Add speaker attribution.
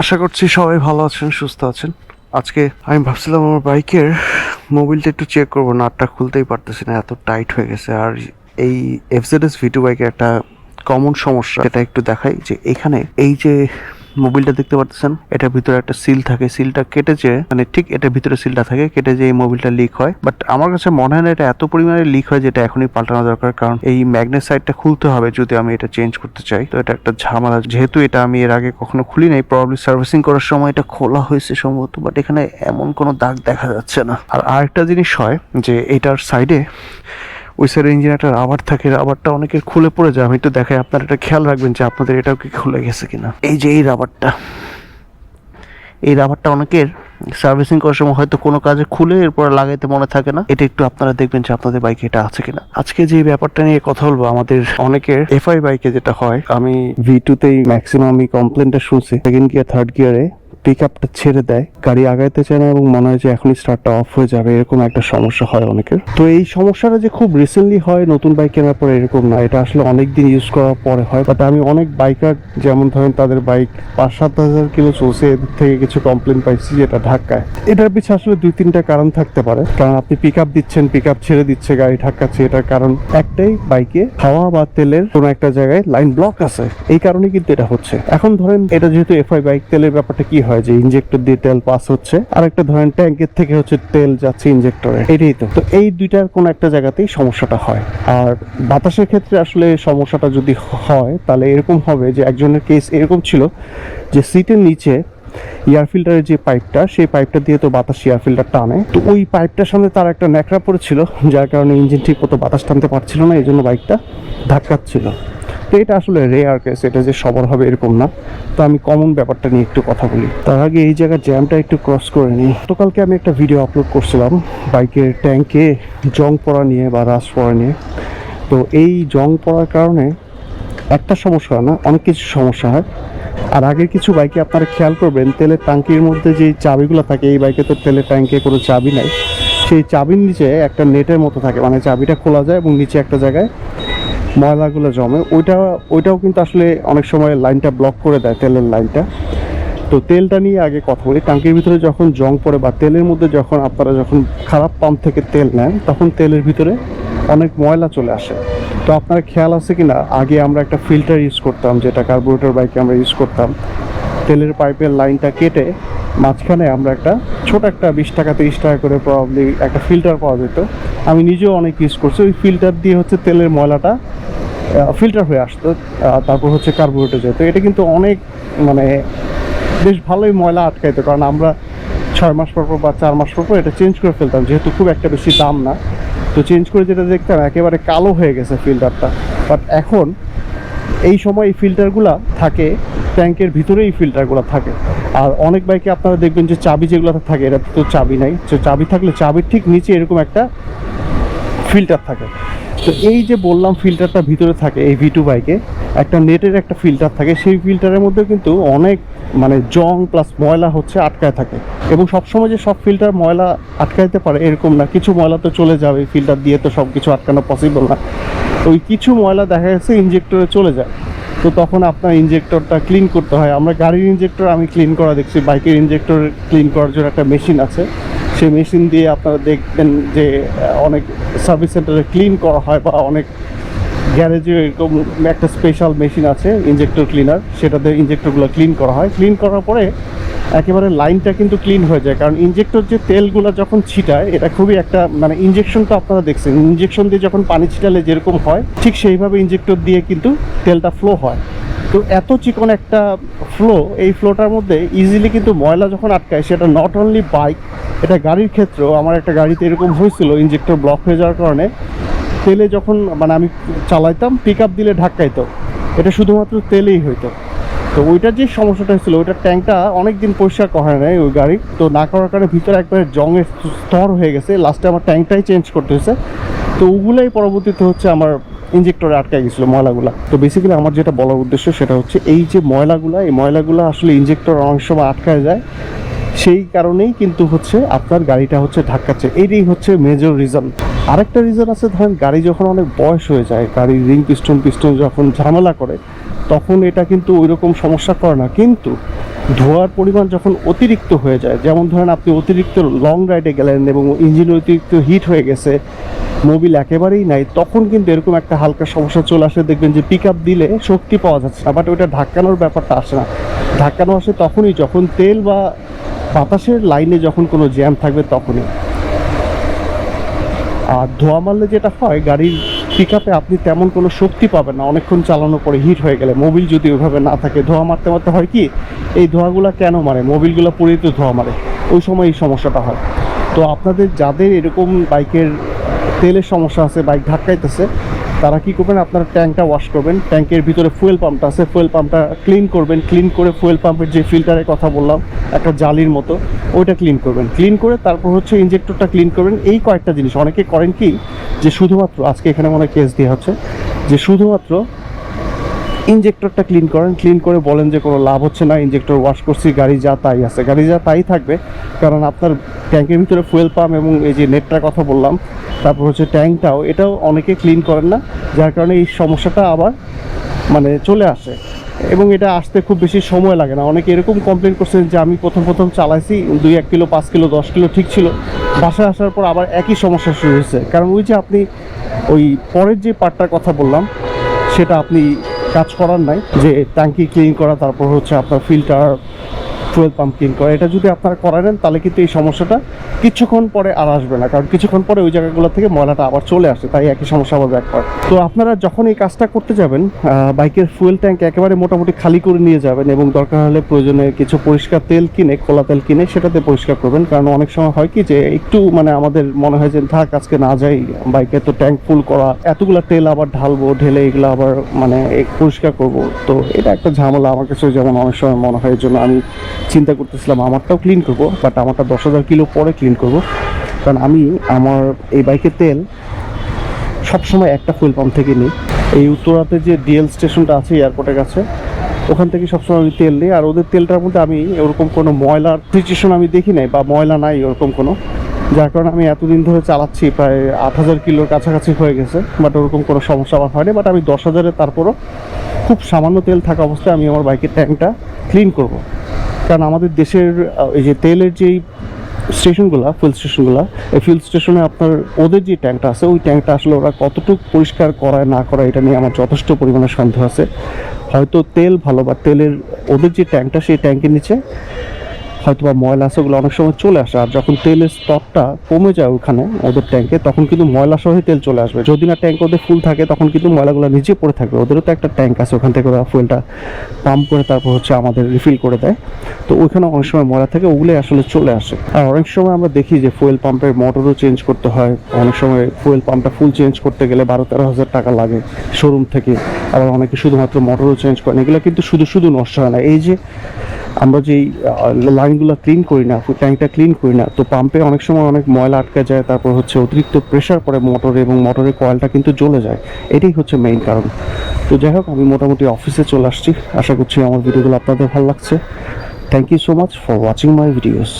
Speaker 1: আশা করছি সবাই ভালো আছেন, সুস্থ আছেন। আজকে আমি ভাবছিলাম আমার বাইকের মোবিলটা একটু চেক করব, নাটটা খুলতেই পারতেছি না, এত টাইট হয়ে গেছে। আর এই এফজেডএস ভিটু বাইকের একটা কমন সমস্যা এটা একটু দেখাই যে এখানে এই যে মোবিলটা দেখতে পাচ্ছেন এটার ভিতরে একটা সিল থাকে। সিলটা কেটে যে মানে ঠিক এটার ভিতরে সিলটা থাকে, কেটে যে এই মোবিলটা লিক হয়। বাট আমার কাছে মনে হয় না এটা এত পরিমাণে লিক হয় যেটা এখনই পাল্টানো দরকার। কারণ এই ম্যাগনেট সাইডটা খুলতে হবে যদি আমি এটা চেঞ্জ করতে চাই। তো এটা একটা ঝামেলা। যেহেতু এটা আমি এর আগে কখনো খুলি নাই প্রবাবলি সার্ভিসিং করার সময় এটা খোলা হয়েছে সম্ভবত। বাট এখানে এমন কোনো দাগ দেখা যাচ্ছে না। আর আরেকটা জিনিস হয় যে, এটার সাইডে ওই সাইডে ইঞ্জিন একটা রাবার থাকে রাবারটা অনেকের খুলে পড়ে যায়। আমি একটু দেখাই, আপনারা এটা খেয়াল রাখবেন যে আপনাদের এটাও কি খুলে গেছে কিনা। এই যে এই রাবারটা এই রাবারটা অনেকের সার্ভিসিং করার সময় হয়তো কোনো কাজে খুলে এরপর লাগাইতে মনে থাকে না। এটা একটু আপনারা দেখবেন যে আপনাদের বাইকে এটা আছে কিনা। আজকে যে ব্যাপারটা নিয়ে কথা বলব, আমাদের অনেকের এফআই বাইকে যেটা হয়, আমি ভি টুতেই ম্যাক্সিমাম আমি কমপ্লেনটা শুনছি। সেকেন্ড গিয়ার থার্ড গিয়ারে পিক আপটা ছেড়ে দেয়, গাড়ি আগাইতে চায় না এবং মনে হয় যে এখনই স্টার্টটা অফ হয়ে যাবে, এরকম একটা সমস্যা হয় অনেকের। তো এই সমস্যাটা যে খুব রিসেন্টলি হয়, নতুন বাইক কেনার পরে এরকম না। এটা আসলে অনেক দিন ইউজ করার পরে হয় বাট আমি অনেক বাইকার যেমন ধরেন তাদের বাইক পাঁচ সাত হাজার কিলো চলছে, এদের থেকে কিছু কমপ্লেন পাইছি যেটা ধাক্কায়। এটার পিছনে আসলে দুই তিনটা কারণ থাকতে পারে। কারণ আপনি পিক আপ দিচ্ছেন পিক আপ ছেড়ে দিচ্ছে, গাড়ি ধাক্কাচ্ছে, এটার কারণ একটাই বাইকে হাওয়া বা তেলের কোনো একটা জায়গায় লাইন ব্লক আছে। এই কারণে কিন্তু এটা হচ্ছে। এখন ধরেন এটা যেহেতু এফআই বাইক তেলের ব্যাপারটা কি হয়? যে ইনজেক্টর দিয়ে তেল পাস হচ্ছে। আর একটা ধরেন ট্যাঙ্কের থেকে হচ্ছে তেল যাচ্ছে ইনজেক্টরে এটাই তো। তো এই দুইটার কোনো একটা জায়গাতেই সমস্যাটা হয়। আর বাতাসের ক্ষেত্রে আসলে সমস্যাটা যদি হয়, তাহলে এরকম হবে যে একজনের কেস এরকম ছিল যে সিটের নিচে এয়ার ফিল্টারের যে পাইপটা সেই পাইপটা দিয়ে তো বাতাস এয়ার ফিল্টার টানে। তো ওই পাইপটার সামনে তার একটা ন্যাকড়া পড়েছিল, যার কারণে ইঞ্জিন ঠিক মতো বাতাস টানতে পারছিল না এই জন্য বাইকটা ধাক্কাচ্ছিল। তো এটা আসলে রেয়ার কেস এটা যে সবার হবে এরকম না। তো আমি কমন ব্যাপারটা নিয়ে একটু কথা বলি। তার আগে এই জায়গার জ্যামটা একটু ক্রস করে নিই। গতকালকে আমি একটা ভিডিও আপলোড করছিলাম বাইকের ট্যাঙ্কে জং পড়া নিয়ে বা রাস পড়া নিয়ে। তো এই জং পড়ার কারণে একটা সমস্যা হয় না, অনেক কিছু সমস্যা হয়। আর আগের কিছু বাইকে আপনারা খেয়াল করবেন, তেলের ট্যাঙ্কির মধ্যে যে চাবিগুলো থাকে, এই বাইকে তো তেলের ট্যাঙ্কে কোনো চাবি নাই। সেই চাবির নিচে একটা নেটের মতো থাকে মানে চাবিটা খোলা যায় এবং নিচে একটা জায়গায় ময়লাগুলো জমে। ওইটা ওইটাও কিন্তু আসলে অনেক সময় লাইনটা ব্লক করে দেয়, তেলের লাইনটা। তো তেলটা নিয়ে আগে কথা বলি। ট্যাঙ্কির ভিতরে যখন জং পড়ে বা তেলের মধ্যে যখন আপনারা যখন খারাপ পাম্প থেকে তেল নেন, তখন তেলের ভিতরে অনেক ময়লা চলে আসে। তো আপনার খেয়াল আছে কি না আগে আমরা একটা ফিল্টার ইউজ করতাম, যেটা কার্বোরেটর বাইকে আমরা ইউজ করতাম। তেলের পাইপের লাইনটা কেটে মাঝখানে আমরা একটা ছোট একটা বিশ টাকা, তিরিশ টাকা করে প্রবাবলি একটা ফিল্টার পাওয়া যেত। আমি নিজেও অনেক ইউজ করছি। ওই ফিল্টার দিয়ে হচ্ছে তেলের ময়লাটা ফিল্টার হয়ে আসতো তারপর হচ্ছে কার্বোরেটর যেত। এটা কিন্তু অনেক মানে বেশ ভালোই ময়লা আটকাইতো, কারণ আমরা ছয় মাস পর পর বা চার মাস পর পর এটা চেঞ্জ করে ফেলতাম। যেহেতু খুব একটা বেশি দাম না। তো চেঞ্জ করে যেটা দেখতাম, একেবারে কালো হয়ে গেছে ফিল্টারটা বাট এখন এই সময় এই ফিল্টারগুলো থাকে ট্যাঙ্কের ভিতরেই এই ফিল্টারগুলো থাকে। আর অনেক বাইকে আপনারা দেখবেন যে চাবি যেগুলো থাকে এটা তো চাবি নাই। তো চাবি থাকলে চাবির ঠিক নিচে এরকম একটা ফিল্টার থাকে। তো এই যে বললাম ফিল্টারটা ভিতরে থাকে, এই ভি টু বাইকে একটা নেটের একটা ফিল্টার থাকে। সেই ফিল্টারের মধ্যে কিন্তু অনেক মানে জং প্লাস ময়লা হচ্ছে আটকায় থাকে। এবং সবসময় যে সব ফিল্টার ময়লা আটকাইতে পারে, এরকম না। কিছু ময়লা তো চলে যাবে ফিল্টার দিয়ে তো সব কিছু আটকানো পসিবল না। ওই কিছু ময়লা দেখা গেছে ইঞ্জেক্টরে চলে যায়। তো তখন আপনার ইঞ্জেক্টরটা ক্লিন করতে হয়। আমরা গাড়ির ইঞ্জেক্টর আমি ক্লিন করা দেখছি, বাইকের ইনজেক্টর ক্লিন করার জন্য একটা মেশিন আছে। সেই মেশিন দিয়ে আপনারা দেখবেন যে অনেক সার্ভিস সেন্টারে ক্লিন করা হয় বা অনেক গ্যারেজে এরকম একটা স্পেশাল মেশিন আছে ইঞ্জেক্টর ক্লিনার সেটাতে ইঞ্জেক্টরগুলো ক্লিন করা হয়। ক্লিন করার পরে একেবারে লাইনটা কিন্তু ক্লিন হয়ে যায়, কারণ ইঞ্জেক্টর যে তেলগুলো যখন ছিটায়, এটা খুবই একটা মানে ইনজেকশন তো আপনারা দেখছেন ইঞ্জেকশন দিয়ে যখন পানি ছিটালে যেরকম হয়, ঠিক সেইভাবে ইঞ্জেক্টর দিয়ে কিন্তু তেলটা ফ্লো হয়। তো এত চিকন একটা ফ্লো এই ফ্লোটার মধ্যে ইজিলি কিন্তু ময়লা যখন আটকায়, সেটা নট অনলি বাইক এটা গাড়ির ক্ষেত্রেও, আমার একটা গাড়িতে এরকম হয়েছিল ইঞ্জেক্টর ব্লক হয়ে যাওয়ার কারণে, তেলে যখন মানে আমি চালাইতাম পিক আপ দিলে ঢাকাইতো এটা শুধুমাত্র তেলেই হইতো। তো ওইটার যে সমস্যাটা হয়েছিল, ওইটার ট্যাঙ্কটা অনেক দিন পরিষ্কার করা নাই ওই গাড়ির তো না করার কারণে ভিতরে একবারে জঙের স্তর হয়ে গেছে। লাস্টে আমার ট্যাঙ্কটাই চেঞ্জ করতে হয়েছে। তো ওগুলাই পরবর্তীতে হচ্ছে আমার ইঞ্জেক্টরে আটকে গেছিল ময়লাগুলা। তো বেসিক্যালি আমার যেটা বলার উদ্দেশ্য সেটা হচ্ছে এই যে ময়লাগুলা, এই ময়লাগুলো আসলে ইঞ্জেক্টর অনেক সময় আটকায় যায়। সেই কারণেই কিন্তু হচ্ছে আপনার গাড়িটা হচ্ছে ধাক্কাচ্ছে। এইটাই হচ্ছে মেজর রিজন আরেকটা রিজন আছে, ধরেন গাড়ি যখন অনেক বয়স হয়ে যায়, গাড়ির রিং পিস্টন পিস্টন যখন ঝামেলা করে তখন এটা কিন্তু ওই রকম সমস্যা করে না। কিন্তু ধোয়ার পরিমাণ যখন অতিরিক্ত হয়ে যায়, যেমন ধরেন আপনি অতিরিক্ত লং রাইডে গেলেন এবং ইঞ্জিন অতিরিক্ত হিট হয়ে গেছে মোবিল একেবারেই নাই, তখন কিন্তু এরকম একটা হালকা সমস্যা চলে আসে। দেখবেন যে পিক দিলে শক্তি পাওয়া যাচ্ছে না বাট ওইটা ধাক্কানোর ব্যাপারটা আসে না। ধাক্কানো আসে তখনই যখন তেল বা বাতাসের লাইনে যখন কোনো জ্যাম থাকবে তখনই। আর ধোয়া মারলে যেটা হয়, গাড়ির পিক আপনি তেমন কোনো শক্তি পাবেন না। অনেকক্ষণ চালানোর পরে হিট হয়ে গেলে মোবিল যদি ওইভাবে না থাকে। ধোয়া মারতে মারতে হয় কি, এই ধোঁয়াগুলো কেন মারে? মোবিলগুলো পুরেই তো ধোঁয়া মারে। ওই সময় এই সমস্যাটা হয়। তো আপনাদের যাদের এরকম বাইকের তেলের সমস্যা আছে, বাইক ধাক্কাইতেছে তারা কি করবেন? আপনার ট্যাঙ্কটা ওয়াশ করবেন। ট্যাঙ্কের ভিতরে ফুয়েল পাম্পটা আছে। ফুয়েল পাম্পটা ক্লিন করবেন। ক্লিন করে ফুয়েল পাম্পের যে ফিল্টারের কথা বললাম, একটা জালির মতো, ওইটা ক্লিন করবেন। ক্লিন করে তারপর হচ্ছে ইঞ্জেক্টরটা ক্লিন করবেন। এই কয়েকটা জিনিস, অনেকে করেন কি, যে শুধুমাত্র, আজকে এখানে মনে কেস দেওয়া হচ্ছে, যে শুধুমাত্র ইঞ্জেক্টরটা ক্লিন করেন। ক্লিন করে বলেন যে কোনো লাভ হচ্ছে না ইঞ্জেক্টর ওয়াশ করছি, গাড়ি যা তাই আছে। গাড়ি যা তাই থাকবে, কারণ আপনার ট্যাঙ্কের ভিতরে ফুয়েল পাম্প এবং এই যে নেটটার কথা বললাম, তারপর হচ্ছে ট্যাঙ্কটাও এটাও অনেকে ক্লিন করেন না, যার কারণে এই সমস্যাটা আবার মানে চলে আসে। এবং এটা আসতে খুব বেশি সময় লাগে না। অনেকে এরকম কমপ্লেন করছেন যে আমি প্রথম প্রথম চালাইছি, দুই এক কিলো, পাঁচ কিলো, দশ কিলো ঠিক ছিল। বাসায় আসার পর আবার একই সমস্যা শুরু হয়েছে। কারণ ওই যে আপনি ওই পরের যে পার্টটার কথা বললাম, সেটা আপনি কাজ করার নাই। যে ট্যাঙ্কি ক্লিন করা, তারপর হচ্ছে আপনার ফিল্টার ফুয়েল পাম্প ক্লিন করা। এটা যদি আপনারা করেন তাহলে কিন্তু এই সমস্যাটা কিছুক্ষণ পরে আর আসবে না, কারণ কিছুক্ষণ পরে ওই জায়গাগুলো থেকে ময়লাটা আবার চলে আসে, তাই একই সমস্যা আবার ব্যাক করে তো আপনারা যখন এই কাজটা করতে যাবেন বাইকের ফুয়েল ট্যাঙ্ক একেবারে মোটামুটি খালি করে নিয়ে যাবেন এবং দরকার হলে প্রয়োজনে কিছু পরিষ্কার তেল কিনে, খোলা তেল কিনে সেটাতে পরিষ্কার করবেন। কারণ অনেক সময় হয় কি যে একটু মানে আমাদের মনে হয় যে থাক, আজকে না যাই, বাইকে তো ট্যাঙ্ক ফুল করা, এতগুলো তেল আবার ঢালবো, ঢেলে এগুলো আবার মানে পরিষ্কার করব। তো এটা একটা ঝামেলা আমার কাছে যেমন অনেক সময় মনে হয় জন্য আমি চিন্তা করতেছিলাম, আমারটাও ক্লিন করব বাট আমারটা দশ হাজার কিলো পরে ক্লিন করব। কারণ আমি আমার এই বাইকের তেল সবসময় একটা ফুয়েল পাম্প থেকে নিই। এই উত্তরাতে যে ডিএল স্টেশনটা আছে এয়ারপোর্টের কাছে, ওখান থেকে সবসময় আমি তেল নিই। আর ওদের তেলটার মধ্যে আমি ওরকম কোনো ময়লার সিচুয়েশন আমি দেখি নাই, বা ময়লা নাই ওরকম কোনো। যার কারণে আমি এতদিন ধরে চালাচ্ছি, প্রায় আট হাজার কিলোর কাছাকাছি হয়ে গেছে বাট ওরকম কোনো সমস্যা আমার হয়নি। বাট আমি দশ হাজারে তারপরও খুব সামান্য তেল থাকা অবস্থায় আমি আমার বাইকের ট্যাঙ্কটা ক্লিন করব। কারণ আমাদের দেশের এই যে তেলের যেই স্টেশনগুলো ফুয়েল স্টেশনগুলো এই ফুয়েল স্টেশনে আপনার ওদের যে ট্যাঙ্কটা আছে, ওই ট্যাঙ্কটা আসলে ওরা কতটুকু পরিষ্কার করায়, না করায়, এটা নিয়ে আমার যথেষ্ট পরিমাণে সন্দেহ আছে। হয়তো তেল ভালো বা তেলের, ওদের যে ট্যাঙ্কটা সেই ট্যাঙ্কের নিচে হয়তো বা ময়লা আছে ওগুলো অনেক সময় চলে আসে। আর যখন তেলের স্তরটা কমে যায় ওখানে ওদের ট্যাঙ্কে তখন কিন্তু ময়লা সহ তেল চলে আসবে। যদি না ট্যাঙ্ক ওদের ফুল থাকে, তখন কিন্তু ময়লাগুলো নিচে পড়ে থাকবে। ওদেরও তো একটা ট্যাঙ্ক আছে, ওখান থেকে ওরা ফুয়েলটা পাম্প করে তারপর হচ্ছে আমাদের রিফিল করে দেয়। তো ওইখানে অনেক সময় ময়লা থাকে ওগুলোই আসলে চলে আসে। আর অনেক সময় আমরা দেখি যে ফুয়েল পাম্পের মোটরও চেঞ্জ করতে হয়। অনেক সময় ফুয়েল পাম্পটা ফুল চেঞ্জ করতে গেলে বারো তেরো হাজার টাকা লাগে শোরুম থেকে। আবার অনেকে শুধুমাত্র মোটরও চেঞ্জ করেন। এগুলো কিন্তু শুধু শুধু নষ্ট হয় না। এই যে আমরা যেই লাইনগুলো ক্লিন করি না ট্যাঙ্কটা ক্লিন করি না, তো পাম্পে অনেক সময় অনেক ময়লা আটকে যায়, তারপর হচ্ছে অতিরিক্ত প্রেশার পড়ে মোটরে এবং মোটরের কয়েলটা কিন্তু জ্বলে যায়। এটাই হচ্ছে মেইন কারণ। তো যাই হোক, আমি মোটামুটি অফিসে চলে আসছি। আশা করছি আমার ভিডিওগুলো আপনাদের ভালো লাগছে। Thank you so much for watching my videos